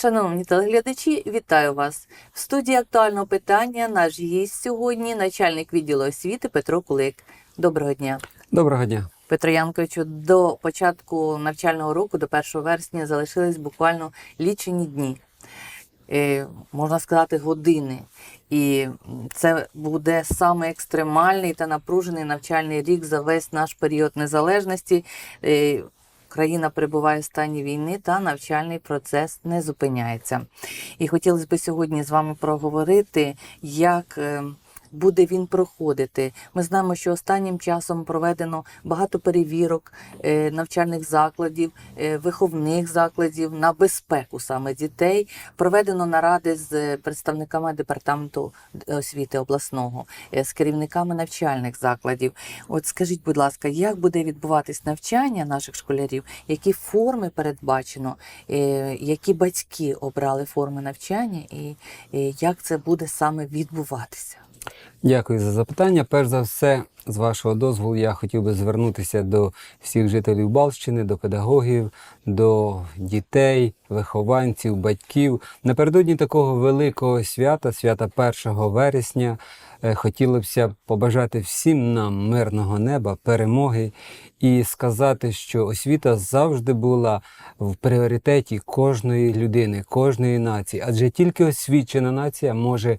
Шановні телеглядачі, вітаю вас. В студії актуального питання наш гість сьогодні, начальник відділу освіти Петро Кулик. Доброго дня. Доброго дня. Петро Янковичу, до початку навчального року, до 1 вересня, залишились буквально лічені дні, е, можна сказати, години. І це буде саме екстремальний та напружений навчальний рік за весь наш період незалежності. Країна перебуває в стані війни та навчальний процес не зупиняється. І хотілося б сьогодні з вами проговорити, як е, буде він проходити. Ми знаємо, що останнім часом проведено багато перевірок е, навчальних закладів, е, виховних закладів на безпеку саме дітей. Проведено наради з представниками департаменту освіти обласного, е, з керівниками навчальних закладів. От скажіть, будь ласка, як буде відбуватись навчання наших школярів? Які форми передбачено, які батьки обрали форми навчання, і як це буде саме відбуватися? Дякую за запитання. Перш за все, з вашого дозволу, я хотів би звернутися до всіх жителів Балщини, до педагогів, до дітей, вихованців, батьків. Напередодні такого великого свята, свята 1 вересня, е, хотілося б побажати всім нам мирного неба, перемоги і сказати, що освіта завжди була в пріоритеті кожної людини, кожної нації, адже тільки освічена нація може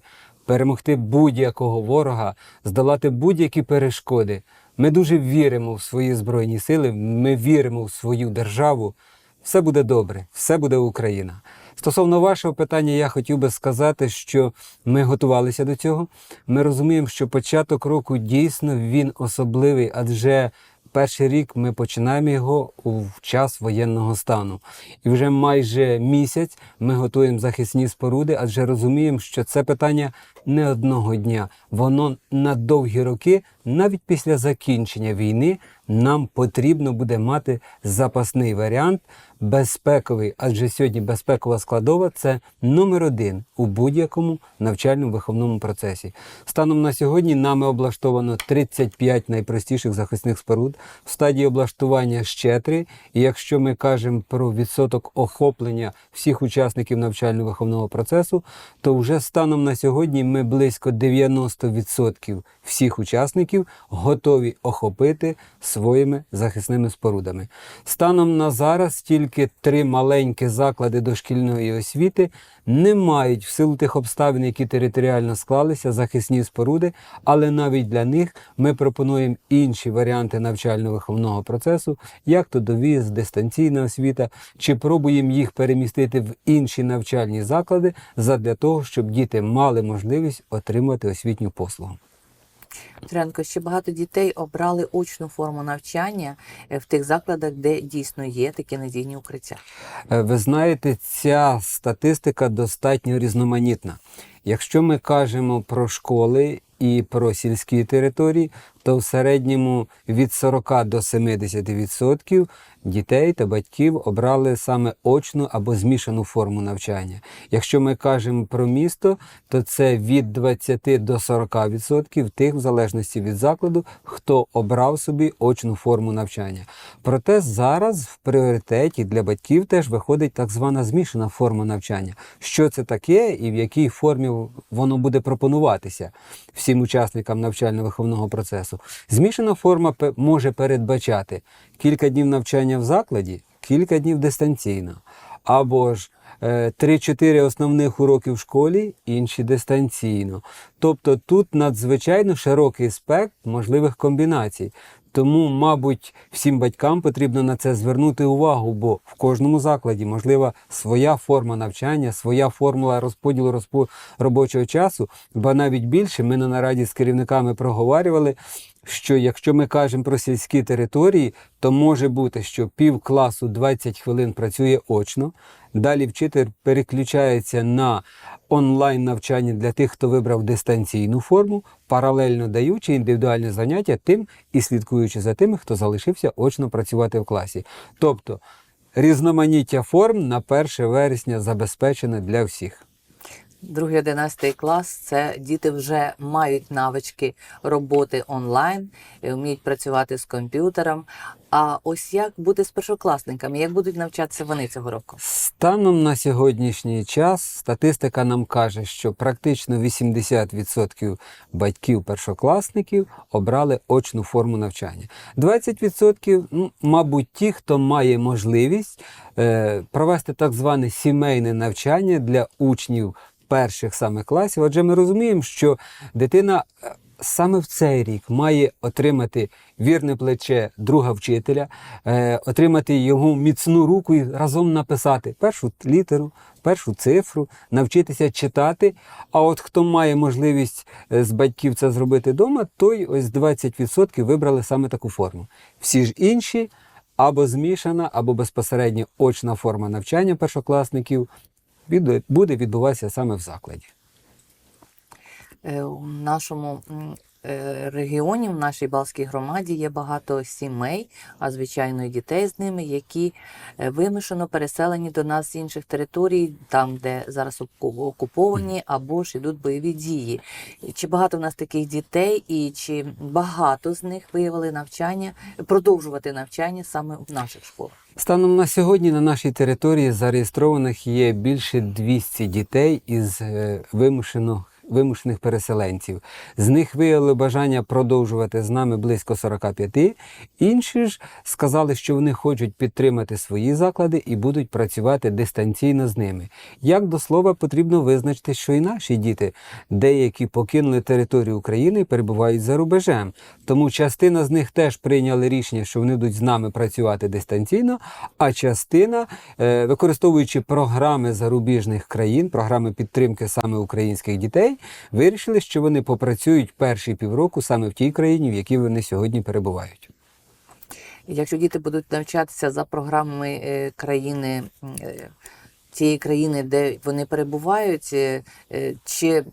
перемогти будь-якого ворога, здолати будь-які перешкоди. Ми дуже віримо в свої збройні сили, ми віримо в свою державу. Все буде добре, все буде Україна. Стосовно вашого питання, я хотів би сказати, що ми готувалися до цього. Ми розуміємо, що початок року дійсно він особливий, адже перший рік ми починаємо його у час воєнного стану. І вже майже місяць ми готуємо захисні споруди, адже розуміємо, що це питання не одного дня. Воно на довгі роки, навіть після закінчення війни, нам потрібно буде мати запасний варіант, безпековий, адже сьогодні безпекова складова це номер один у будь-якому навчальному виховному процесі. Станом на сьогодні нами облаштовано 35 найпростіших захисних споруд в стадії облаштування ще три. І якщо ми кажемо про відсоток охоплення всіх учасників навчально-виховного процесу, то вже станом на сьогодні ми близько 90% всіх учасників готові охопити своїми захисними спорудами. Станом на зараз тільки три маленькі заклади дошкільної освіти не мають в силу тих обставин, які територіально склалися, захисні споруди, але навіть для них ми пропонуємо інші варіанти навчально-виховного процесу, як то довіз, дистанційна освіта, чи пробуємо їх перемістити в інші навчальні заклади задля того, щоб діти мали можливість отримати освітню послугу. Тренко, ще багато дітей обрали очну форму навчання е, в тих закладах, де дійсно є такі надійні укриття. Е, Ви знаєте, ця статистика достатньо різноманітна. Якщо ми кажемо про школи і про сільські території, то в середньому від 40 до 70% дітей та батьків обрали саме очну або змішану форму навчання. Якщо ми кажемо про місто, то це від 20 до 40% тих, в залежності від закладу, хто обрав собі очну форму навчання. Проте зараз в пріоритеті для батьків теж виходить так звана змішана форма навчання. Що це таке і в якій формі воно буде пропонуватися всім учасникам навчально-виховного процесу. Змішана форма може передбачати кілька днів навчання в закладі, кілька днів дистанційно, або ж е, 3-4 основних уроки в школі, інші дистанційно. Тобто тут надзвичайно широкий спектр можливих комбінацій. Тому, мабуть, всім батькам потрібно на це звернути увагу, бо в кожному закладі можлива своя форма навчання, своя формула розподілу розпо- робочого часу. Ба навіть більше ми на нараді з керівниками проговорювали, що якщо ми кажемо про сільські території, то може бути, що пів класу 20 хвилин працює очно. Далі вчитель переключається на онлайн навчання для тих, хто вибрав дистанційну форму, паралельно даючи індивідуальні заняття тим і слідкуючи за тими, хто залишився очно працювати в класі. Тобто різноманіття форм на 1 вересня забезпечене для всіх. Другий 11 клас це діти вже мають навички роботи онлайн, вміють працювати з комп'ютером. А ось як бути з першокласниками? Як будуть навчатися вони цього року? Станом на сьогоднішній час статистика нам каже, що практично 80% батьків першокласників обрали очну форму навчання. 20%, ну, мабуть, ті, хто має можливість е, провести так зване сімейне навчання для учнів перших саме класів. Адже ми розуміємо, що дитина е, саме в цей рік має отримати вірне плече друга вчителя, е, отримати його міцну руку і разом написати першу літеру, першу цифру, навчитися читати. А от хто має можливість е, з батьків це зробити вдома, той ось 20% вибрали саме таку форму. Всі ж інші або змішана, або безпосередньо очна форма навчання першокласників буде відбуватися саме в закладі. Е, У нашому е, в нашій Балтській громаді є багато сімей, а звичайно і дітей з ними, які е, вимушено переселені до нас з інших територій, там, де зараз оку- окуповані, або ж ідуть бойові дії. Чи багато в нас таких дітей, і чи багато з них виявили навчання, продовжувати навчання саме в наших школах? Станом на сьогодні на нашій території зареєстрованих є більше 200 дітей із е, вимушено, вимушених переселенців. З них виявили бажання продовжувати з нами близько 45. Інші ж сказали, що вони хочуть підтримати свої заклади і будуть працювати дистанційно з ними. Як до слова, потрібно визначити, що і наші діти, деякі покинули територію України перебувають за рубежем. Тому частина з них теж прийняли рішення, що вони будуть з нами працювати дистанційно, а частина, е, використовуючи програми зарубіжних країн, програми підтримки саме українських дітей, вирішили, що вони попрацюють перші півроку саме в тій країні, в якій вони сьогодні перебувають. Якщо діти будуть навчатися за програмами е, країни е, тієї країни, де вони перебувають, е, чи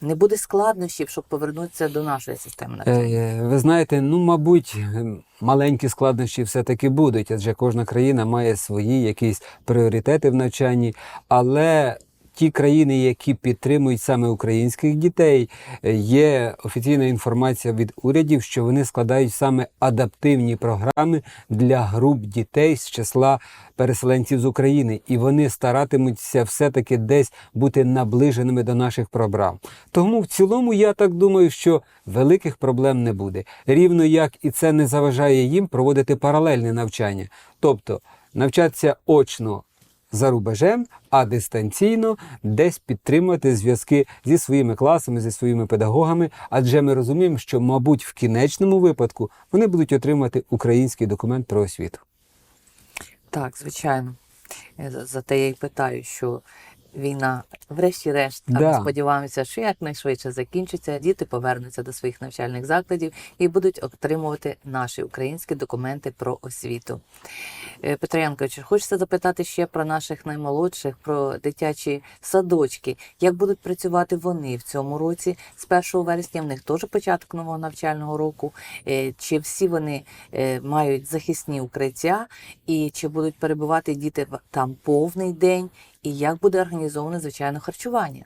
не буде складнощів, щоб повернутися до нашої системи навчання? Ви знаєте, ну мабуть, маленькі складнощі все-таки будуть, адже кожна країна має свої якісь пріоритети в навчанні, але. Ті країни, які підтримують саме українських дітей, е, є офіційна інформація від урядів, що вони складають саме адаптивні програми для груп дітей з числа переселенців з України, і вони старатимуться все-таки десь бути наближеними до наших програм. Тому в цілому я так думаю, що великих проблем не буде. Рівно як і це не заважає їм проводити паралельне навчання, тобто навчатися очно за рубежем, а дистанційно десь підтримувати зв'язки зі своїми класами, зі своїми педагогами. Адже ми розуміємо, що, мабуть, в кінечному випадку вони будуть отримати український документ про освіту. Так, звичайно. Е, за- те я й питаю, що війна, врешті-решт, а ми сподіваємося, що якнайшвидше закінчиться, діти повернуться до своїх навчальних закладів і будуть отримувати наші українські документи про освіту. Е, Петро Янкович, хочеться запитати ще про наших наймолодших, про дитячі садочки. Як будуть працювати вони в цьому році? З 1 вересня в них теж початок нового навчального року. Е, Чи всі вони е, мають захисні укриття, і чи будуть перебувати діти там повний день? І як буде організоване звичайно харчування?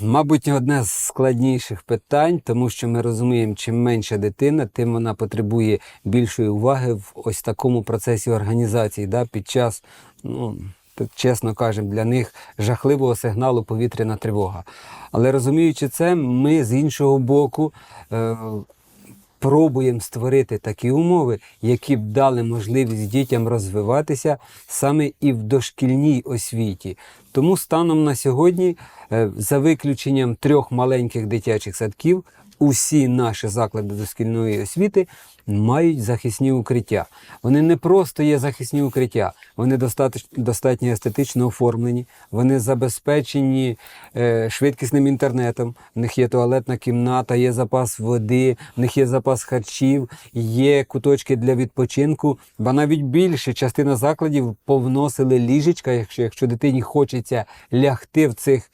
Мабуть, одне з складніших питань, тому що ми розуміємо, чим менша дитина, тим вона потребує більшої уваги в ось такому процесі організації. Да, під час, ну чесно кажемо, для них жахливого сигналу повітряна тривога. Але розуміючи це, ми з іншого боку. Е- пробуємо створити такі умови, які б дали можливість дітям розвиватися саме і в дошкільній освіті. Тому станом на сьогодні, е, за виключенням трьох маленьких дитячих садків, усі наші заклади дошкільної освіти мають захисні укриття. Вони не просто є захисні укриття, вони достатньо, естетично оформлені, вони забезпечені е, швидкісним інтернетом. В них є туалетна кімната, є запас води, в них є запас харчів, є куточки для відпочинку. Ба навіть більше частина закладів повносили ліжечка, якщо, якщо дитині хочеться лягти в цих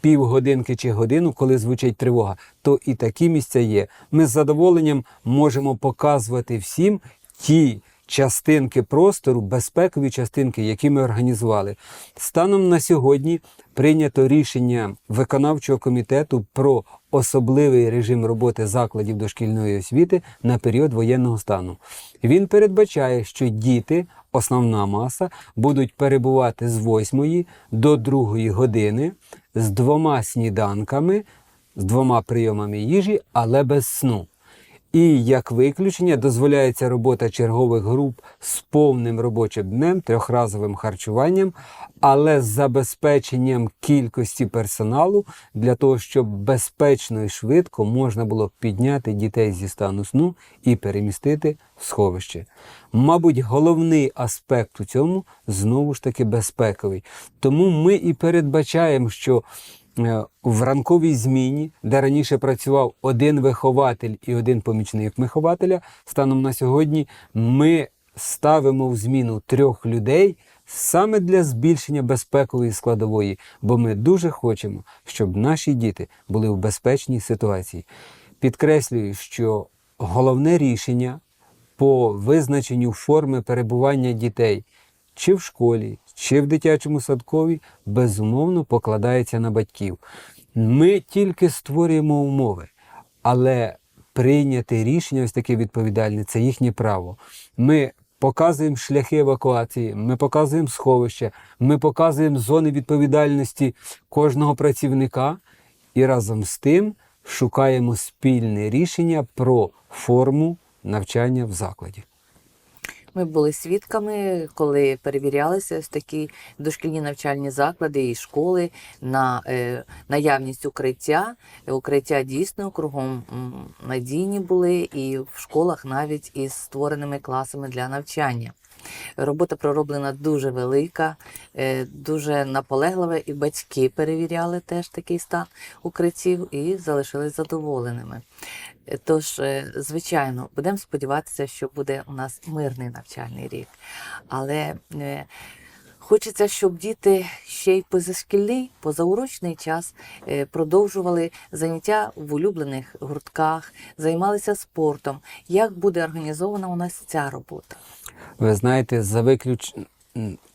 півгодинки чи годину, коли звучить тривога, то і такі місця є. Ми з задоволенням можемо показувати всім ті частинки простору, безпекові частинки, які ми організували. Станом на сьогодні прийнято рішення виконавчого комітету про особливий режим роботи закладів дошкільної освіти на період воєнного стану. Він передбачає, що діти, основна маса, будуть перебувати з 8 до 2 години з двома сніданками, з двома прийомами їжі, але без сну. І як виключення дозволяється робота чергових груп з повним робочим днем, трьохразовим харчуванням, але з забезпеченням кількості персоналу для того, щоб безпечно і швидко можна було підняти дітей зі стану сну і перемістити в сховище. Мабуть, головний аспект у цьому знову ж таки безпековий. Тому ми і передбачаємо, що в ранковій зміні, де раніше працював один вихователь і один помічник вихователя, станом на сьогодні ми ставимо в зміну трьох людей саме для збільшення безпекової складової, бо ми дуже хочемо, щоб наші діти були в безпечній ситуації. Підкреслюю, що головне рішення по визначенню форми перебування дітей чи в школі, чи в дитячому садкові, безумовно покладається на батьків. Ми тільки створюємо умови, але прийняти рішення ось таке відповідальне це їхнє право. Ми показуємо шляхи евакуації, ми показуємо сховище, ми показуємо зони відповідальності кожного працівника і разом з тим шукаємо спільне рішення про форму навчання в закладі. Ми були свідками, коли перевірялися ось такі дошкільні навчальні заклади і школи на е, наявність укриття. Укриття дійсно кругом надійні були, і в школах навіть із створеними класами для навчання. Робота пророблена дуже велика, е, дуже наполеглива, і батьки перевіряли теж такий стан укриттів і залишились задоволеними. Е, Тож, е, звичайно, будемо сподіватися, що буде у нас мирний навчальний рік. Але хочеться, щоб діти ще й позашкільний, позаурочний час е, продовжували заняття в улюблених гуртках, займалися спортом. Як буде організована у нас ця робота? Ви знаєте, за виключ...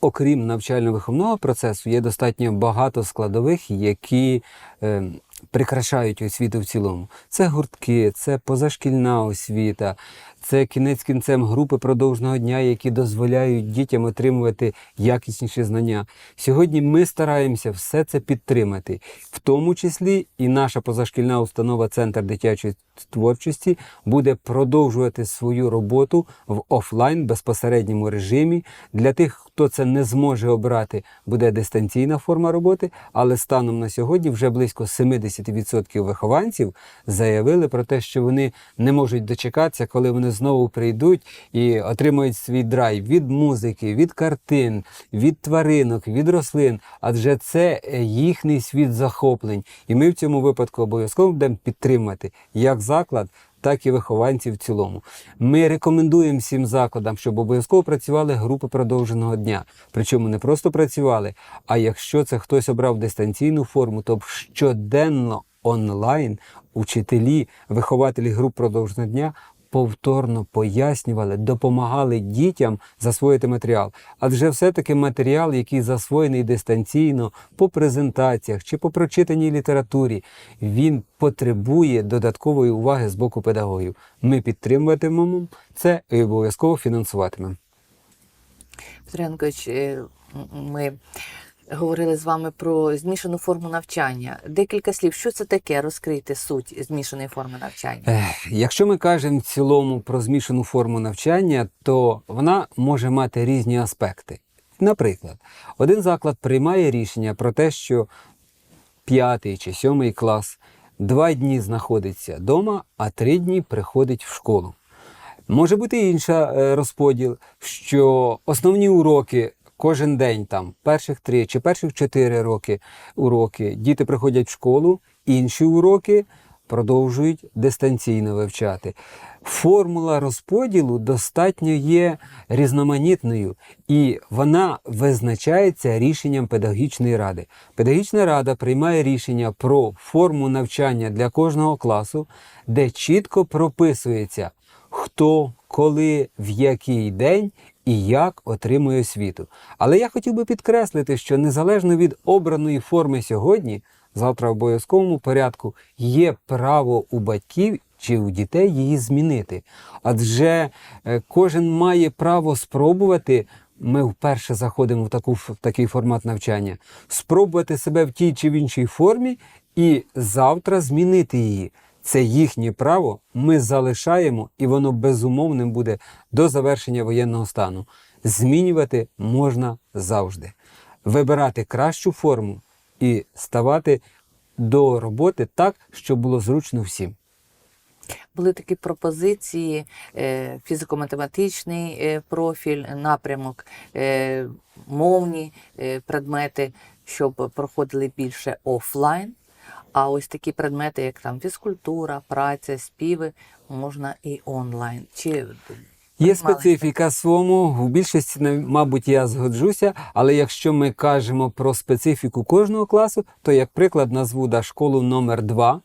окрім навчально-виховного процесу, є достатньо багато складових, які е, прикрашають освіту в цілому. Це гуртки, це позашкільна освіта, це кінець кінцем групи продовжного дня, які дозволяють дітям отримувати якісніші знання. Сьогодні ми стараємося все це підтримати, в тому числі і наша позашкільна установа Центр дитячої творчості буде продовжувати свою роботу в офлайн безпосередньому режимі. Для тих, хто це не зможе обрати, буде дистанційна форма роботи, але станом на сьогодні вже близько 70% вихованців заявили про те, що вони не можуть дочекатися, коли вони знову прийдуть і отримують свій драйв від музики, від картин, від тваринок, від рослин, адже це е, їхній світ захоплень. І ми в цьому випадку обов'язково будемо підтримати як заклад, так і вихованців в цілому. Ми рекомендуємо всім закладам, щоб обов'язково працювали групи продовженого дня. Причому не просто працювали, а якщо це хтось обрав дистанційну форму, то щоденно онлайн учителі, вихователі груп продовженого дня повторно пояснювали, допомагали дітям засвоїти матеріал. Адже все-таки матеріал, який засвоєний дистанційно по презентаціях чи по прочитаній літературі, він потребує додаткової уваги з боку педагогів. Ми підтримуватимемо це і обов'язково фінансуватимемо. М- ми говорили з вами про змішану форму навчання. Декілька слів, що це таке? Розкрийте суть змішаної форми навчання. Якщо ми кажемо в цілому про змішану форму навчання, то вона може мати різні аспекти. Наприклад, один заклад приймає рішення про те, що п'ятий чи сьомий клас два дні знаходиться вдома, а три дні приходить в школу. Може бути інша е, розподіл, що основні уроки кожен день, там перших три чи перших чотири роки уроки, діти приходять в школу, інші уроки продовжують дистанційно вивчати. Формула розподілу достатньо є різноманітною, і вона визначається рішенням педагогічної ради. Педагогічна рада приймає рішення про форму навчання для кожного класу, де чітко прописується хто, коли, в який день і як отримує освіту. Але я хотів би підкреслити, що незалежно від обраної форми сьогодні, завтра в обов'язковому порядку є право у батьків чи у дітей її змінити. Адже е, кожен має право спробувати. Ми вперше заходимо в, таку, в такий формат навчання, спробувати себе в тій чи в іншій формі і завтра змінити її. Це їхнє право, ми залишаємо, і воно безумовним буде до завершення воєнного стану. Змінювати можна завжди. Вибирати кращу форму і ставати до роботи так, щоб було зручно всім. Були такі пропозиції: е, фізико-математичний е, профіль, напрямок, е, мовні предмети, щоб проходили більше офлайн. А ось такі предмети, як там фізкультура, праця, співи, можна і онлайн. Чи Є специфіка своєму в більшості, мабуть, я згоджуся, але якщо ми кажемо про специфіку кожного класу, то, як приклад, назву да, школу номер 2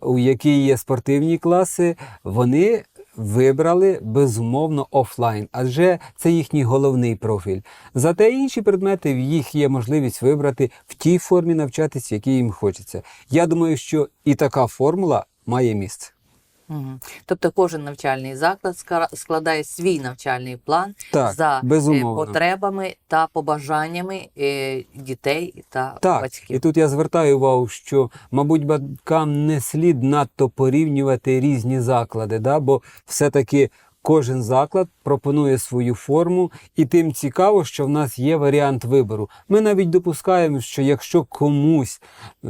у якій є спортивні класи, вони вибрали безумовно офлайн, адже це їхній головний профіль. Зате інші предмети в їх є можливість вибрати в тій формі навчатись, в якій їм хочеться. Я думаю, що і така формула має місце. Мгм. Тобто кожен навчальний заклад складає свій навчальний план Так, за е, безумовно. потребами та побажаннями е, дітей та Так, батьків. і тут я звертаю увагу, що, мабуть, батькам не слід надто порівнювати різні заклади, да? бо все-таки кожен заклад пропонує свою форму, і тим цікаво, що в нас є варіант вибору. Ми навіть допускаємо, що якщо комусь е,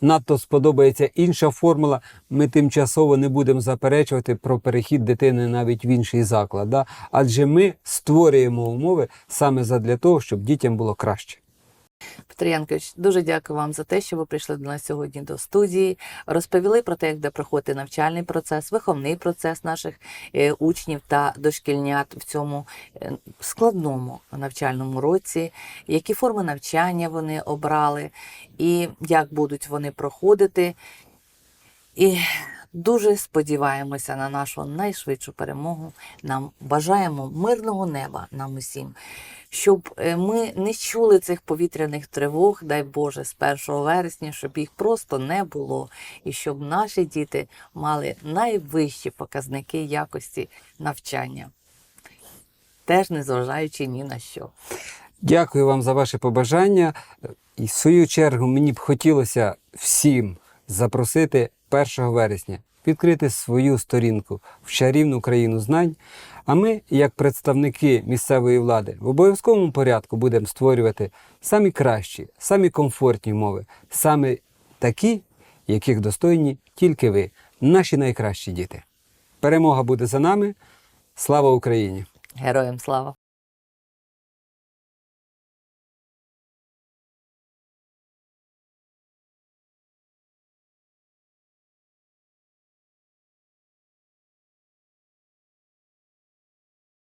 надто сподобається інша формула, ми тимчасово не будемо заперечувати про перехід дитини навіть в інший заклад. Да? Адже ми створюємо умови саме задля того, щоб дітям було краще. Петро Янкович, дуже дякую вам за те, що ви прийшли до нас сьогодні до студії. Розповіли про те, як буде проходити навчальний процес, виховний процес наших е, учнів та дошкільнят в цьому е, складному навчальному році, які форми навчання вони обрали, і як будуть вони проходити. І дуже сподіваємося на нашу найшвидшу перемогу. Нам бажаємо мирного неба нам усім, щоб е, ми не чули цих повітряних тривог, дай Боже, з 1 вересня, щоб їх просто не було, і щоб наші діти мали найвищі показники якості навчання, теж незважаючи ні на що. Дякую вам за ваше побажання. І в свою чергу мені б хотілося всім запросити 1 вересня відкрити свою сторінку в чарівну країну знань. А ми, як представники місцевої влади, в обов'язковому порядку будемо створювати самі кращі, самі комфортні умови, саме такі, яких достойні тільки ви, наші найкращі діти. Перемога буде за нами. Слава Україні! Героям слава!